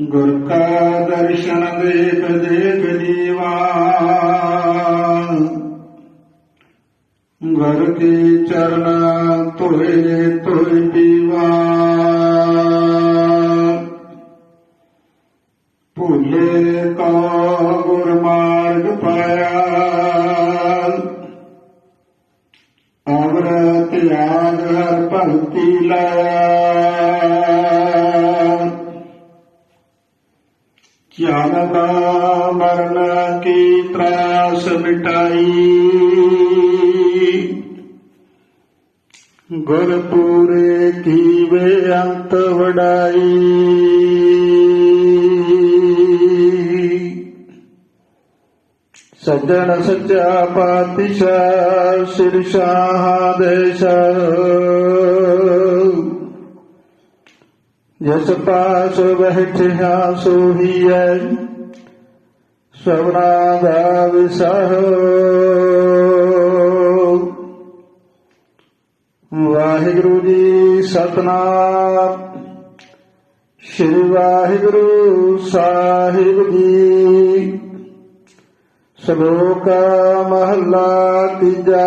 ਗੁਰ ਕਾ ਦਰਸ਼ਨ ਦੇਖ ਦੇਖ ਜੀਵਾ। ਗੁਰ ਕੀ ਚਰਨ ਧੋਏ ਧੋਏ ਪੀਵਾ ਭੁੱਲੇ ਕਾ ਗੁਰ ਮਾਰਗ ਪਾਇਆ। ਅਵਰ ਤਿਆਗ, ਹਰ ਭਗਤੀ ਲਾਇਆ। ਜਨਮ ਮਰਨ ਕੀ ਤਰਾਸ ਮਿਟਾਈ। ਗੁਰ ਪੂਰੇ ਕੀ ਬੇਅੰਤ ਵਡਾਈ। ਸੱਜਣ ਸੱਚਾ ਪਾਤਸ਼ਾਹ, ਸਿਰ ਸ਼ਾਹ ਦੇਸ਼ ਜਿਸ ਪਾਸ ਬੈਠਿਆ ਸੋਹੀਐ ਸਵਨਾ ਦਾ ਵਿਸਹ ਵਾਹਿਗੁਰੂ ਜੀ ਸਤਨਾਮ। ਸ੍ਰੀ ਵਾਹਿਗੁਰੂ ਸਾਹਿਬ ਜੀ। ਸ਼ਲੋਕ ਮਹਲਾ ਤੀਜਾ।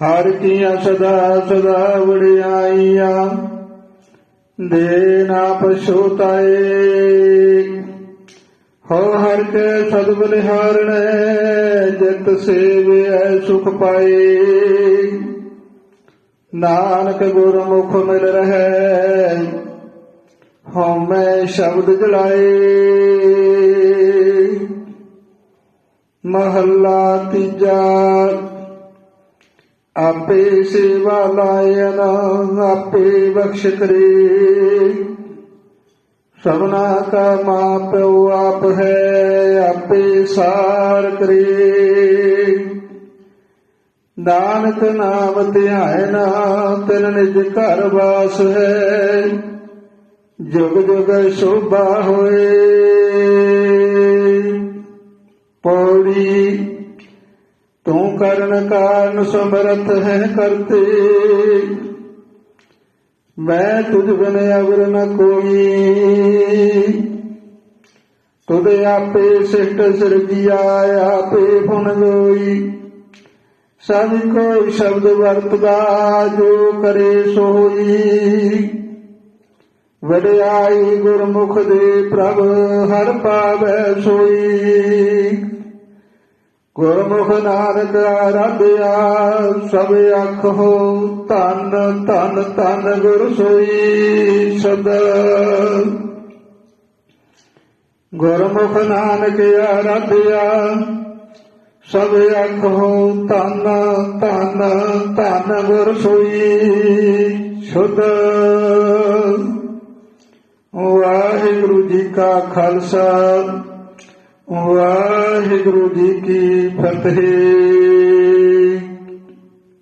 ਹਰ ਕੀਆਂ ਸਦਾ ਸਦਾ ਵਡਿਆਈਆਂ, ਦੇ ਨਾ ਪਛੋਤਾਏ। ਹੋ ਹਰ ਕੇ ਸਦ ਬਲਿਹਾਰਣੈ ਜਿਤ ਸੇਵਿਐ ਸੁਖ ਪਾਏ। ਨਾਨਕ ਗੁਰਮੁਖ ਮਿਲ ਰਹੈ, ਹਉਮੈ ਸ਼ਬਦ ਜਲਾਏ। ਮਹੱਲਾ ਤੀਜਾ ਆਪੇ ਸੇਵਾ ਲਾਇਨ ਆਪੇ ਬਖਸ਼ ਕਰੇ ਸਭਨਾ ਕਾ ਮਾਪਿਓ ਆਪ ਹੈ, ਆਪੇ ਸਾਰ ਕਰੇ ਨਾਨਕ ਨਾਮ ਧਿਆਇ ਤਿਨ ਨਿਜ ਘਰ ਵਾਸ ਹੈ। ਜੁਗ ਜੁਗ ਸ਼ੋਭਾ ਹੋਏ। ਪੌੜੀ ਤੂੰ ਕਰਨ ਕਾਰਨ ਸਮਰਥ ਹੈ ਕਰਤੇ। ਮੈਂ ਤੁਝ ਬਿਨ ਅਵਰ ਨ ਕੋਈ। ਤੁਧ ਆਪੇ ਸਿਸ਼ਟ ਸਿਰਜਿਆ ਆਪੇ ਫੁਨ ਲੋਈ। ਸਭ ਕੋਈ ਸ਼ਬਦ ਵਰਤਦਾ, ਜੋ ਕਰੇ ਸੋਈ ਵਡਿਆਈ ਗੁਰਮੁਖ ਦੇ ਪ੍ਰਭ, ਹਰ ਪਾਵੈ ਸੋਈ। ਗੁਰਮੁਖ ਨਾਨਕ ਆਰਾਧਿਆ, ਸਭ ਅੱਖੋ ਧੰਨ ਧੰਨ ਧੰਨ ਗੁਰ ਸੋਈ ਸਦਾ। ਗੁਰਮੁਖ ਨਾਨਕ ਆਰਾਧਿਆ, ਸਭ ਅੱਖੋ ਧੰਨ, ਧਨ ਧਨ ਗੁਰ ਸੋਈ ਸੁਧ ਵਾਹਿਗੁਰੂ ਜੀ ਕਾ ਖਾਲਸਾ ਵਾਹਿਗੁਰੂ ਜੀ ਕੀ ਫਤਿਹ।